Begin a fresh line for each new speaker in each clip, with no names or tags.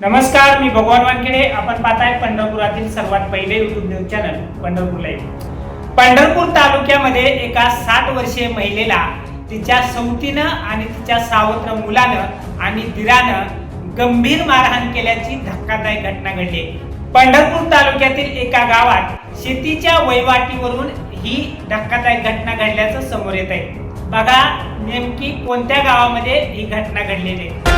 नमस्कार मी भगवान वानखेडे. आपण पाहताय पंढरपुरातील सर्वात पहिले YouTube news channel Pandharpur live Pandharpur तालुक्यामध्ये एका साठ वर्षीय महिलेला तिच्या सवतीनं आणि तिच्या सावत्र मुलानं आणि दिरानं गंभीर मारहाण केल्याची धक्कादायक घटना घडली. पंढरपूर तालुक्यातील एका गावात शेतीच्या वहिवाटीवरून ही धक्कादायक घटना घडल्याचं समोर येत आहे बघा नेमकी कोणत्या गावामध्ये ही घटना घडलेली आहे.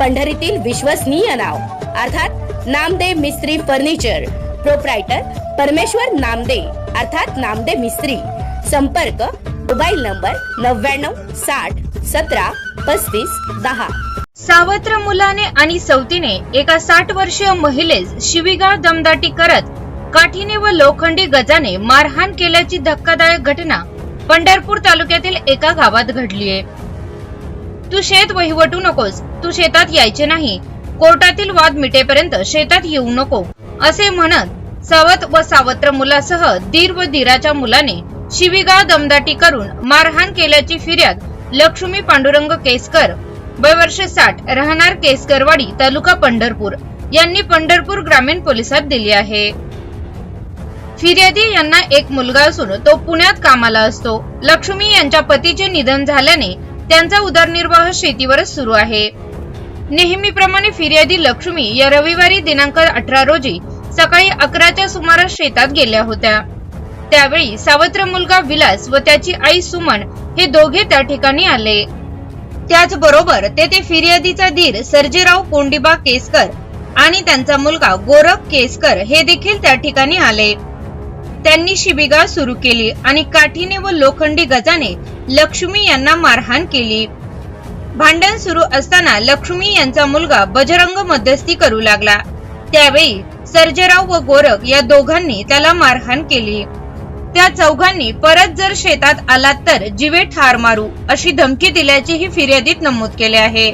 पंढरीतील विश्वसनीय नाव. अर्थात नामदे मिस्त्री फर्निचर. प्रोप्रायटर परमेश्वर नामदे अर्थात नामदे मिस्त्री. संपर्क मोबाईल नंबर नव्याण्णव साठ सतरा पस्तीस दहा.
सावत्र मुलाने आणि सवतीने एका साठ वर्षीय महिलेस शिवीगाळ दमदाटी करत काठीने व लोखंडी गजाने मारहाण केल्याची धक्कादायक घटना पंढरपूर तालुक्यातील एका गावात घडलीये. तू शेत वहिवटू नकोस. तू शेतात यायचे नाही. कोर्टातील वाद मिटेपर्यंत शेतात येऊ नको. असे म्हणत सावत व सावत्र मुलासह दीर व दीराच्या मुलाने शिविगाव दमदाटी करून मारहाण केल्याची फिर्याद लक्ष्मी पांडुरंग केसकर वय वर्ष साठ राहणार केसकरवाडी तालुका पंढरपूर. यांनी पंढरपूर ग्रामीण पोलिसात दिली आहे. फिर्यादी यांना एक मुलगा असून तो पुण्यात कामाला असतो. लक्ष्मी यांच्या पतीचे निधन झाल्याने त्यांचा उदरनिर्वाह शेतीवरच सुरू आहे. नेहमीप्रमाणे फिर्यादी लक्ष्मी या रविवारी दिनांक अठरा रोजी सकाळी अकराच्या सुमारास शेतात गेल्या होत्या. त्यावेळी सावत्र मुलगा विलास व त्याची आई सुमन हे दोघे त्या ठिकाणी आले. त्याचबरोबर तेथे फिर्यादीचा धीर सर्जेराव कोंडिबा केसकर आणि त्यांचा मुलगा गोरख केसकर हे देखील त्या ठिकाणी आले. त्यांनी शिबिगाळ सुरू केली आणि काठीने व लोखंडी गजाने लक्ष्मी यांना मारहाण केली. भांडण सुरू असताना लक्ष्मी यांचा मुलगा बजरंग मध्यस्थी करू लागला. त्यावेळी सर्जेराव व गोरख या दोघांनी त्याला मारहाण केली. त्या चौघांनी परत जर शेतात आलात तर जीवे ठार मारू अशी धमकी दिल्याचेही फिर्यादीत नमूद केले आहे.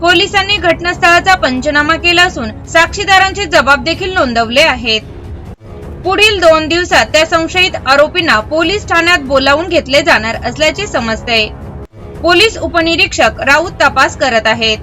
पोलिसांनी घटनास्थळाचा पंचनामा केला असून साक्षीदारांचे जबाब देखील नोंदवले आहेत. पुढील दोन दिवसात त्या संशयित आरोपींना पोलीस ठाण्यात बोलावून घेतले जाणार असल्याचे समजते. पोलीस उपनिरीक्षक राऊत तपास करत आहेत.